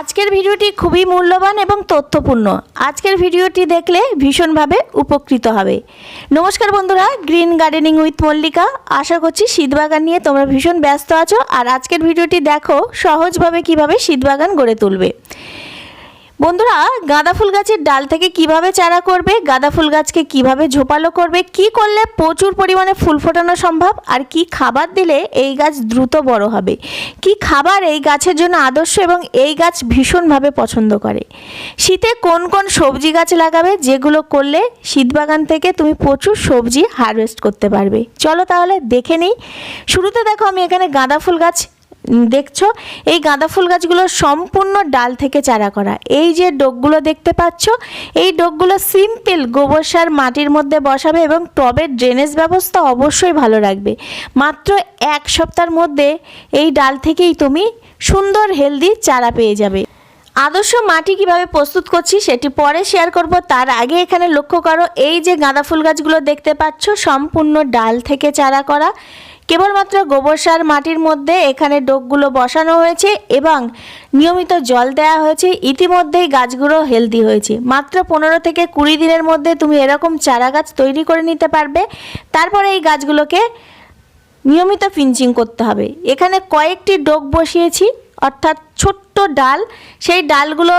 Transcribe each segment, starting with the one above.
আজকের ভিডিওটি খুবই মূল্যবান এবং তথ্যপূর্ণ। আজকের ভিডিওটি দেখলে ভীষণভাবে উপকৃত হবে। নমস্কার বন্ধুরা, গ্রিন গার্ডেনিং উইথ মল্লিকা। আশা করছি শীতবাগান নিয়ে তোমরা ভীষণ ব্যস্ত আছো। আর আজকের ভিডিওটি দেখো সহজভাবে কীভাবে শীতবাগান গড়ে তুলবে। বন্ধুরা, গাঁদা ফুল গাছের ডাল থেকে কীভাবে চারা করবে, গাঁদা ফুল গাছকে কীভাবে ঝোপালো করবে, কি করলে প্রচুর পরিমাণে ফুল ফোটানো সম্ভব, আর কি খাবার দিলে এই গাছ দ্রুত বড় হবে, কি খাবার এই গাছের জন্য আদর্শ এবং এই গাছ ভীষণভাবে পছন্দ করে, শীতে কোন কোন সবজি গাছ লাগাবে, যেগুলো করলে শীতবাগান থেকে তুমি প্রচুর সবজি হারভেস্ট করতে পারবে, চলো তাহলে দেখে নিই, শুরুতে দেখো আমি এখানে গাঁদা ফুল গাছ দেখছ? এই গাঁদা ফুল গাছগুলো সম্পূর্ণ ডাল থেকে চারা করা। এই যে ডোকগুলো দেখতে পাচ্ছ, এই ডোকগুলো সিম্পল গোবর সার মাটির মধ্যে বসাবে এবং টবের ড্রেনেজ ব্যবস্থা অবশ্যই ভালো রাখবে। মাত্র এক সপ্তাহের মধ্যে এই ডাল থেকেই তুমি সুন্দর হেলদি চারা পেয়ে যাবে। আদর্শ মাটি কীভাবে প্রস্তুত করছি সেটি পরে শেয়ার করব। তার আগে এখানে লক্ষ্য করো, এই যে গাঁদা ফুল গাছগুলো দেখতে পাচ্ছ, সম্পূর্ণ ডাল থেকে চারা করা। কেবলমাত্র গোবর সার মাটির মধ্যে এখানে ডোকগুলো বসানো হয়েছে এবং নিয়মিত জল দেওয়া হয়েছে। ইতিমধ্যেই গাছগুলো হেলদি হয়েছে। মাত্র পনেরো থেকে কুড়ি দিনের মধ্যে তুমি এরকম চারা গাছ তৈরি করে নিতে পারবে। তারপরে এই গাছগুলোকে নিয়মিত ফিঞ্চিং করতে হবে। এখানে কয়েকটি ডোক বসিয়েছি, অর্থাৎ ছোট্ট ডাল, সেই ডালগুলো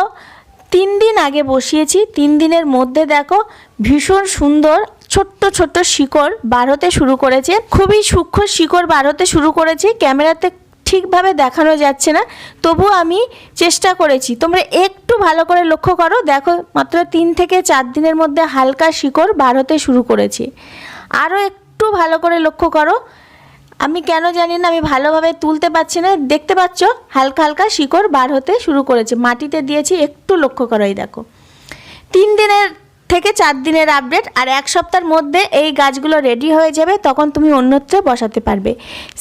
তিন দিন আগে বসিয়েছি। তিন দিনের মধ্যে দেখো, ভীষণ সুন্দর ছোট্ট ছোট্ট শিকড় বার হতে শুরু করেছে। খুবই সূক্ষ্ম শিকড় বার হতে শুরু করেছে। ক্যামেরাতে ঠিকভাবে দেখানো যাচ্ছে না তবু আমি চেষ্টা করেছি। তোমরা একটু ভালো করে লক্ষ্য করো, দেখো মাত্র তিন থেকে চার দিনের মধ্যে হালকা শিকড় বার হতে শুরু করেছে। আরও একটু ভালো করে লক্ষ্য করো আমি কেন জানি না, আমি ভালোভাবে তুলতে পারছি না। দেখতে পাচ্ছ, হালকা হালকা শিকড় বার হতে শুরু করেছে। মাটিতে দিয়েছি, একটু লক্ষ্য করো এই দেখো। তিন দিনের থেকে চার দিনের আপডেট আর এক সপ্তাহের মধ্যে এই গাছগুলো রেডি হয়ে যাবে, তখন তুমি অন্যত্র বসাতে পারবে।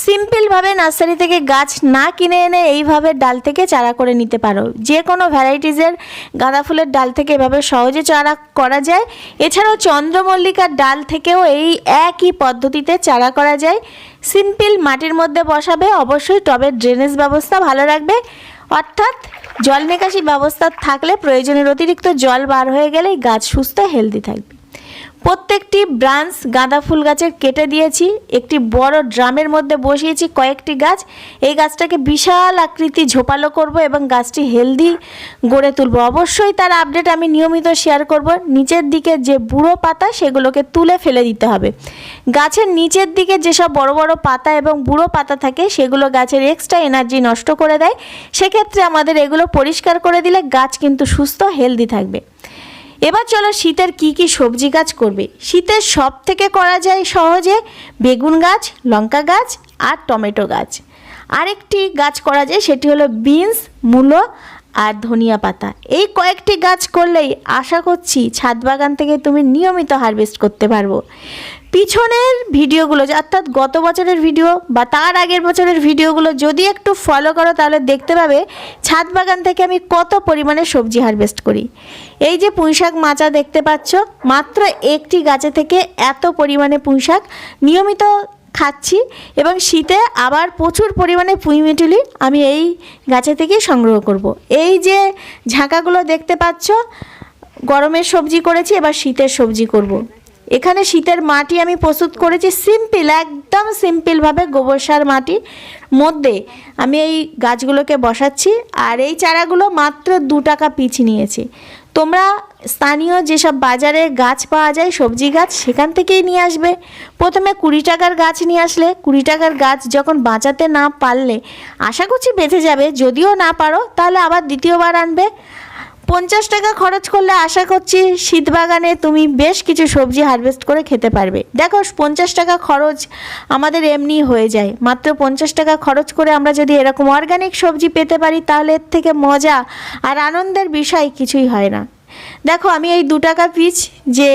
সিম্পলভাবে নার্সারি থেকে গাছ না কিনে এনে এইভাবে ডাল থেকে চারা করে নিতে পারো। যে কোনো ভ্যারাইটিসের গাঁদা ফুলের ডাল থেকে এভাবে সহজে চারা করা যায়। এছাড়াও চন্দ্রমল্লিকার ডাল থেকেও এই একই পদ্ধতিতে চারা করা যায়। সিম্পল মাটির মধ্যে বসাবে, অবশ্যই টবের ড্রেনেজ ব্যবস্থা ভালো রাখবে। অর্থাৎ জল নিকাশি ব্যবস্থা থাকলে প্রয়োজনের অতিরিক্ত জল বার হয়ে গেলেই গাছ সুস্থ হেলদি থাকবে। প্রত্যেকটি ব্রাঞ্চ গাঁদা ফুল গাছের কেটে দিয়েছি, একটি বড় ড্রামের মধ্যে বসিয়েছি কয়েকটি গাছ। এই গাছটাকে বিশাল আকৃতি ঝোপালো করব এবং গাছটি হেলদি গড়ে তুলব। অবশ্যই তার আপডেট আমি নিয়মিত শেয়ার করব। নিচের দিকে যে বুড়ো পাতা, সেগুলোকে তুলে ফেলে দিতে হবে। গাছের নিচের দিকে যেসব বড় বড় পাতা এবং বুড়ো পাতা থাকে, সেগুলো গাছের এক্সট্রা এনার্জি নষ্ট করে দেয়। সেক্ষেত্রে আমাদের এগুলো পরিষ্কার করে দিলে গাছ কিন্তু সুস্থ হেলদি থাকবে। এবার চলো শীতের কি কি সবজি গাছ করবে। শীতের সব থেকে করা যায় সহজে বেগুন গাছ, লঙ্কা গাছ আর টমেটো গাছ। আরেকটি গাছ করা যায় সেটি হলো বিনস, মূলো আর ধনিয়া পাতা। এই কয়েকটি গাছ করলেই আশা করছি ছাদ বাগান থেকে তুমি নিয়মিত হারভেস্ট করতে পারব। পিছনের ভিডিওগুলো অর্থাৎ গত বছরের ভিডিও বা তার আগের বছরের ভিডিওগুলো যদি একটু ফলো করো, তাহলে দেখতে পাবে ছাদ বাগান থেকে আমি কত পরিমাণে সবজি হারভেস্ট করি এই যে পুঁইশাক মাচা দেখতে পাচ্ছ, মাত্র একটি গাছে থেকে এত পরিমাণে পুঁইশাক নিয়মিত খাচ্ছি এবং শীতে আবার প্রচুর পরিমাণে পুঁই মিটুলি আমি এই গাছে থেকেই সংগ্রহ করব। এই যে ঝাঁকাগুলো দেখতে পাচ্ছ, গরমের সবজি করেছি, এবার শীতের সবজি করব। এখানে শীতের মাটি আমি প্রস্তুত করেছি সিম্পল একদম সিম্পলভাবে গোবর সার মাটির মধ্যে আমি এই গাছগুলোকে বসাচ্ছি, আর এই চারাগুলো মাত্র দু টাকা পিছ নিয়েছি। তোমরা স্থানীয় যেসব বাজারে গাছ পাওয়া যায়, সবজি গাছ, সেখান থেকেই নিয়ে আসবে। প্রথমে কুড়ি টাকার গাছ নিয়ে আসলে, কুড়ি টাকার গাছ যখন বাঁচাতে না পারলে আশা করছি বেঁচে যাবে, যদিও না পারো, তাহলে আবার দ্বিতীয়বার আনবে। পঞ্চাশ টাকা খরচ করলে আশা করছি শীত বাগানে তুমি বেশ কিছু সবজি হারভেস্ট করে খেতে পারবে। দেখো, পঞ্চাশ টাকা খরচ আমাদের এমনি হয়ে যায়। মাত্র পঞ্চাশ টাকা খরচ করে আমরা যদি এরকম অর্গানিক সবজি পেতে পারি, তাহলে এর থেকে মজা আর আনন্দের বিষয় কিছুই হয় না। দেখো, আমি এই দু টাকা পিচ যে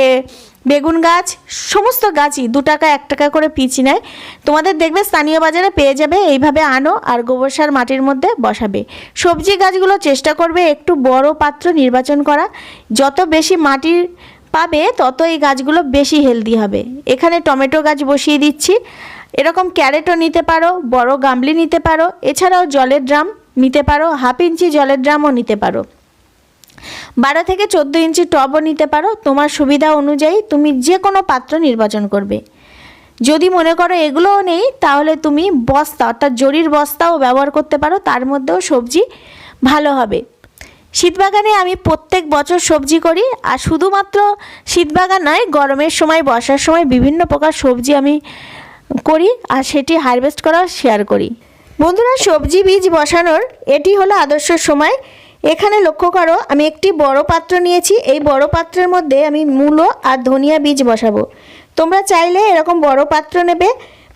বেগুন গাছ, সমস্ত গাছই দু টাকা, এক টাকা করে পিচ নেয়। তোমাদের দেখবে স্থানীয় বাজারে পেয়ে যাবে, এইভাবে আনো আর গোবর সার মাটির মধ্যে বসাবে। সবজি গাছগুলো চেষ্টা করবে একটু বড় পাত্র নির্বাচন করা। যত বেশি মাটির পাবে, তত এই গাছগুলো বেশি হেলদি হবে। এখানে টমেটো গাছ বসিয়ে দিচ্ছি। এরকম ক্যারেটও নিতে পারো, বড় গামলি নিতে পারো। এছাড়াও জলের ড্রাম নিতে পারো, হাফ ইঞ্চি জলের ড্রামও নিতে পারো। বারো থেকে চোদ্দ ইঞ্চি টবও নিতে পারো। তোমার সুবিধা অনুযায়ী তুমি যে কোনো পাত্র নির্বাচন করবে। যদি মনে করো এগুলোও নেই, তাহলে তুমি বস্তা, অর্থাৎ জরির বস্তাও ব্যবহার করতে পারো। তার মধ্যেও সবজি ভালো হবে। শীতবাগানে আমি প্রত্যেক বছর সবজি করি, আর শুধুমাত্র শীতবাগান নয়, গরমের সময়, বর্ষার সময় বিভিন্ন প্রকার সবজি আমি করি, আর সেটি হারভেস্ট করা শেয়ার করি। বন্ধুরা, সবজি বীজ বসানোর এটি হলো আদর্শ সময়। এখানে লক্ষ্য করো, আমি একটি বড় পাত্র নিয়েছি। এই বড় পাত্রের মধ্যে আমি মূলো আর ধনিয়া বীজ বসাবো। তোমরা চাইলে এরকম বড় পাত্র নেবে।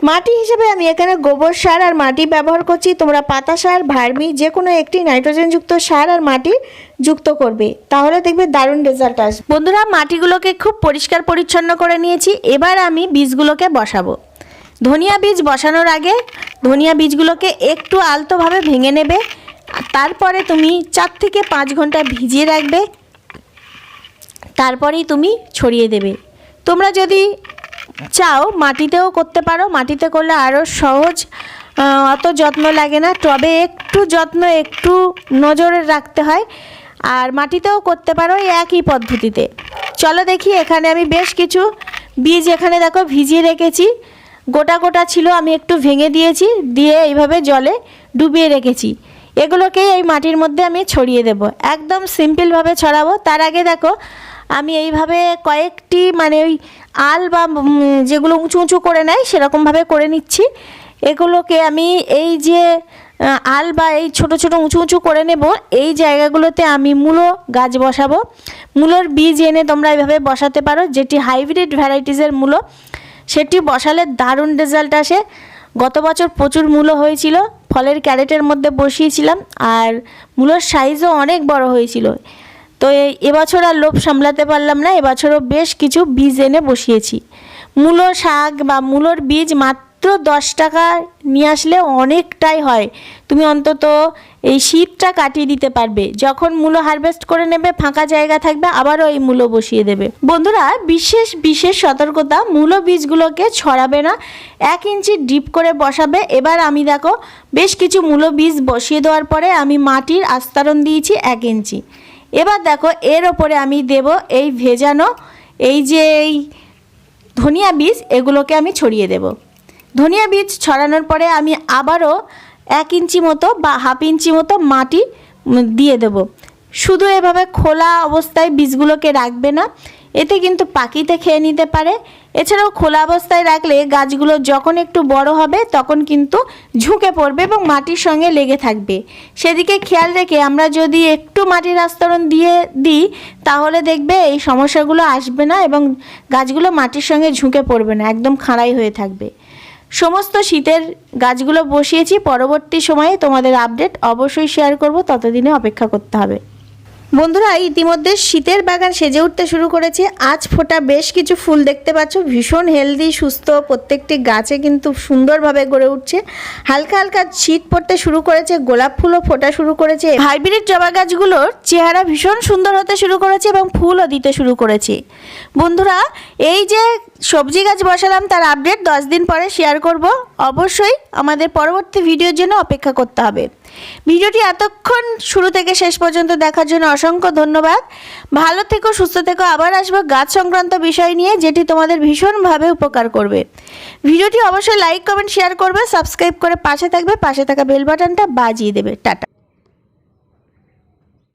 মাটি হিসেবে আমি এখানে গোবর সার আর মাটি ব্যবহার করছি। তোমরা পাতা সার, ভার্মি যে কোনো একটি নাইট্রোজেনযুক্ত সার আর মাটি যুক্ত করবে। তাহলে দেখবে দারুণ রেজাল্ট আসবে। বন্ধুরা, মাটিগুলোকে খুব পরিষ্কার পরিচ্ছন্ন করে নিয়েছি। এবার আমি বীজগুলোকে বসাবো। ধনিয়া বীজ বসানোর আগে ধনিয়া বীজগুলোকে একটু আলতোভাবে ভেঙে নেবে। তারপরে তুমি চার থেকে পাঁচ ঘণ্টা ভিজিয়ে রাখবে। তারপরেই তুমি ছড়িয়ে দেবে। তোমরা যদি চাও মাটিতেও করতে পারো। মাটিতে করলে আরও সহজ অত যত্ন লাগে না। টবে একটু যত্ন, একটু নজরে রাখতে হয়। আর মাটিতেও করতে পারো একই পদ্ধতিতে। চলো দেখি এখানে আমি বেশ কিছু বীজ এখানে দেখো ভিজিয়ে রেখেছি। গোটা গোটা ছিল, আমি একটু ভেঙে দিয়েছি, দিয়ে এইভাবে জলে ডুবিয়ে রেখেছি। এগুলোকে এই মাটির মধ্যে আমি ছড়িয়ে দেব। একদম সিম্পলভাবে ছড়াবো। তার আগে দেখো, আমি এইভাবে কয়েকটি মানে ওই আল বা যেগুলো উঁচু উঁচু করে নেয়, সেরকমভাবে করে নিচ্ছি। এগুলোকে আমি এই যে আল বা এই ছোট ছোট উঁচু উঁচু করে নেব, এই জায়গাগুলোতে আমি মূলো গাছ বসাবো। মূলোর বীজ এনে তোমরা এইভাবে বসাতে পারো, যেটি হাইব্রিড ভ্যারাইটিসের মূলো। সেটি বসালে দারুণ রেজাল্ট আসে। গত বছর প্রচুর মূলো হয়েছিল, ফলের ক্যারেটের মধ্যে বসিয়েছিলাম আর মূলোর সাইজও অনেক বড় হয়েছিল। তো এবছর আর লোভ সামলাতে পারলাম না, এবছরও বেশ কিছু বীজ এনে বসিয়েছি। মূলো শাক বা মূলোর বীজ মাত্র দশ টাকা নিয়ে আসলে অনেকটাই হয়। তুমি অন্তত এই শীতটা কাটিয়ে দিতে পারবে। যখন মূলো হারভেস্ট করে নেবে, ফাঁকা জায়গা থাকবে, আবারও এই মূলো বসিয়ে দেবে। বন্ধুরা, বিশেষ বিশেষ সতর্কতা, মূলো বীজগুলোকে ছড়াবে না। এক ইঞ্চি ডিপ করে বসাবে। এবার আমি দেখো, বেশ কিছু মূলো বীজ বসিয়ে দেওয়ার পরে আমি মাটির আস্তরণ দিয়েছি এক ইঞ্চি। এবার দেখো, এর ওপরে আমি দেব এই ভেজানো, এই যে এই ধনিয়া বীজ, এগুলোকে আমি ছড়িয়ে দেব। ধনিয়া বীজ ছড়ানোর পরে আমি আবারও এক ইঞ্চি মতো বা হাফ ইঞ্চি মতো মাটি দিয়ে দেব। শুধু এভাবে খোলা অবস্থায় বীজগুলোকে রাখবে না, এতে কিন্তু পাখিতে খেয়ে নিতে পারে। এছাড়াও খোলা অবস্থায় রাখলে গাছগুলো যখন একটু বড় হবে, তখন কিন্তু ঝুঁকে পড়বে এবং মাটির সঙ্গে লেগে থাকবে। সেদিকে খেয়াল রেখে আমরা যদি একটু মাটির আস্তরণ দিয়ে দিই, তাহলে দেখবে এই সমস্যাগুলো আসবে না এবং গাছগুলো মাটির সঙ্গে ঝুঁকে পড়বে না, একদম খাড়াই হয়ে থাকবে। সমস্ত শীতের গাছগুলো বসিয়েছি, পরবর্তী সময়ে তোমাদের আপডেট অবশ্যই শেয়ার করব, ততদিনে অপেক্ষা করতে হবে। বন্ধুরা, ইতিমধ্যে শীতের বাগান সেজে উঠতে শুরু করেছে। আজ ফোটা বেশ কিছু ফুল দেখতে পাচ্ছ। ভীষণ হেলদি, সুস্থ, প্রত্যেকটি গাছে কিন্তু সুন্দরভাবে গড়ে উঠছে। হালকা হালকা শীত পড়তে শুরু করেছে, গোলাপ ফুলও ফোটা শুরু করেছে। হাইব্রিড জবা গাছগুলোর চেহারা ভীষণ সুন্দর হতে শুরু করেছে এবং ফুলও দিতে শুরু করেছে। বন্ধুরা, এই যে সবজি গাছ বসালাম, তার আপডেট দশ দিন পরে শেয়ার করব। অবশ্যই আমাদের পরবর্তী ভিডিওর জন্য অপেক্ষা করতে হবে। ভিডিওটি এতক্ষণ শুরু থেকে শেষ পর্যন্ত দেখার জন্য অসংখ্য ধন্যবাদ। ভালো থেকো, সুস্থ থেকো। আবার আসব গাছ সংক্রান্ত বিষয় নিয়ে, যেটি তোমাদের ভীষণভাবে উপকার করবে। ভিডিওটি অবশ্যই লাইক কমেন্ট শেয়ার করবে সাবস্ক্রাইব করে পাশে থাকবে, পাশে থাকা বেল বাটনটা বাজিয়ে দেবে। টাটা।